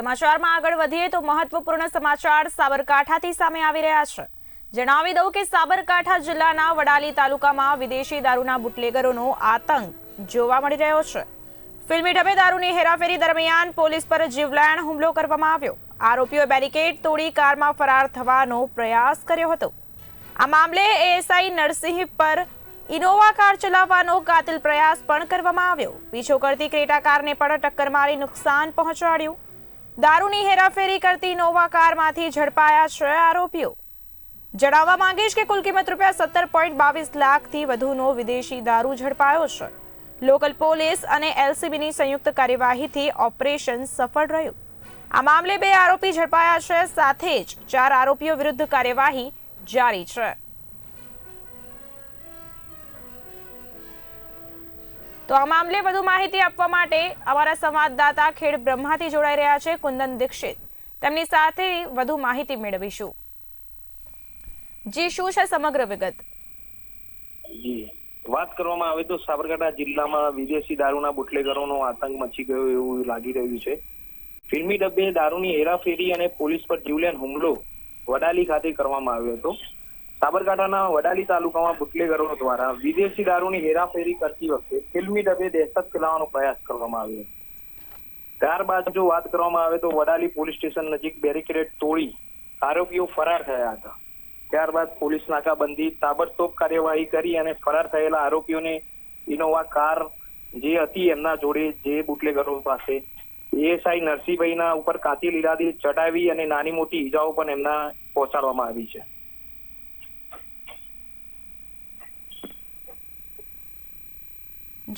સમાચારમાં આગળ વધીએ તો મહત્વપૂર્ણ સમાચાર સાબરકાંઠાથી સામે આવી રહ્યા છે. જણાવી દઉં કે સાબરકાંઠા જિલ્લાના વડાલી તાલુકામાં વિદેશી દારૂના બુટલેગરોનો આતંક જોવા મળી રહ્યો છે. ફિલ્મી ઢબે દારૂની હેરાફેરી દરમિયાન પોલીસ પર જીવલેણ હુમલો કરવામાં આવ્યો. આરોપીઓએ બેરિકેડ તોડી કારમાં ફરાર થવાનો પ્રયાસ કર્યો હતો. આ મામલે એએસઆઈ નરસિંહ પર ઇનોવા કાર ચલાવવાનો કાતિલ પ્રયાસ પણ કરવામાં આવ્યો. પીછો કરતી ક્રેટા કારને પણ ટક્કર મારી નુકસાન પહોંચાડ્યું. દારૂની હેરાફેરી કરતી નોવા કારમાંથી ઝડપાયા છે આરોપીઓ. જણાવવા માંગીશ કે કુલ કિંમત રૂપિયા સત્તર પોઈન્ટ બાવીસ લાખથી વધુનો વિદેશી દારૂ ઝડપાયો છે. લોકલ પોલીસ અને એલસીબીની સંયુક્ત કાર્યવાહીથી ઓપરેશન સફળ રહ્યું. આ મામલે બે આરોપી ઝડપાયા છે, સાથે જ ચાર આરોપીઓ વિરુદ્ધ કાર્યવાહી જારી છે. તો આ મામલે વધુ માહિતી આપવા માટે અમારા સંવાદદાતા ખેડ બ્રહ્માથી જોડાઈ રહ્યા છે, કુંદન દીક્ષિત. તેમની સાથે વધુ માહિતી મેળવીશું. જી, શું છે સમગ્ર વિગત? વાત કરવામાં આવે તો સાબરકાંઠા જિલ્લામાં વિદેશી દારૂના બુટલેગરોનો આતંક મચી ગયો એવું લાગી રહ્યું છે. ફિલ્મી ડબ્બે દારૂની હેરાફેરી અને પોલીસ પર જીવલેણ હુમલો વડાલી ખાતે કરવામાં આવ્યો હતો. સાબરકાંઠાના વડાલી તાલુકામાં બુટલેગરો દ્વારા વિદેશી દારૂની હેરાફેરી કરતી વખતે ફિલ્મી ડબ્બે દહેશત ફેલાવવાનો પ્રયાસ કરવામાં આવ્યો. ત્યારબાદ જો વાત કરવામાં આવે તો વડાલી પોલીસ સ્ટેશન નજીક બેરિકેડ તોડી આરોપીઓ ફરાર થયા હતા. ત્યારબાદ પોલીસ નાકાબંધી, તાબડતોબ કાર્યવાહી કરી અને ફરાર થયેલા આરોપીઓને ઇનોવા કાર જે હતી એમના જોડે જે બુટલેગરો પાસે એએસઆઈ નરસિંહભાઈના ઉપર કાતિલ ઇરાદી ચડાવી અને નાની મોટી ઈજાઓ પણ એમના પહોંચાડવામાં આવી છે.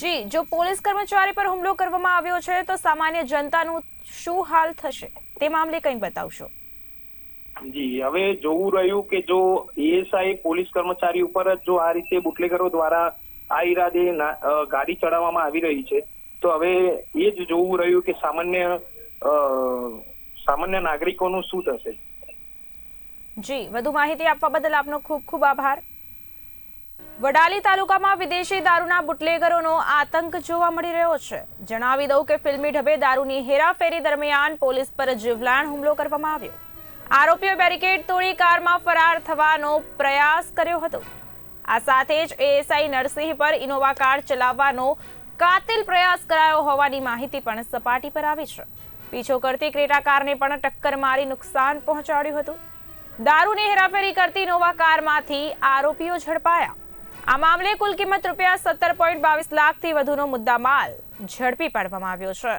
જી જો પોલીસ કર્મચારી પર હુમલો કરવામાં આવ્યો છે તો સામાન્ય જનતાનું શું હાલ થશે? તે મામલે કંઈક બતાવશો? જી હવે જોવું રહ્યું કે જો એએસઆઈ પોલીસ કર્મચારી ઉપર જ જો આ રીતે બુટલેગરો દ્વારા આ ઈરાદે ગાડી ચડાવવામાં આવી રહી છે તો હવે એ જ જોવું રહ્યું કે સામાન્ય સામાન્ય નાગરિકોનું શું થશે? જી વધુ માહિતી આપવા બદલ આપનો ખૂબ ખૂબ આભાર. વડાલી તાલુકામાં વિદેશી દારૂના બુટલેગરોનો આતંક જોવા મળી રહ્યો છે. જણાવી દઉં કે ફિલ્મી ઢબે દારૂની હેરાફેરી દરમિયાન પોલીસ પર જીવલાણ હુમલો કરવામાં આવ્યો. આરોપીઓ બેરિકેડ તોડી કારમાં ફરાર થવાનો પ્રયાસ કર્યો હતો. આ સાથે જ એએસઆઈ નરસિંહ પર ઇનોવા કાર ચલાવવાનો કાતિલ પ્રયાસ કરાયો હોવાની માહિતી પણ સપાટી પર આવી છે. પીછો કરતી ક્રેટા કારને પણ ટક્કર મારી નુકસાન પહોંચાડ્યું હતું. દારૂની હેરાફેરી કરતી ઇનોવા કારમાંથી આરોપીઓ ઝડપાયા. આ મામલે કુલ કિંમત રૂપિયા સત્તર પોઈન્ટ બાવીસ લાખથી વધુનો મુદ્દામાલ ઝડપી પાડવામાં આવ્યો છે.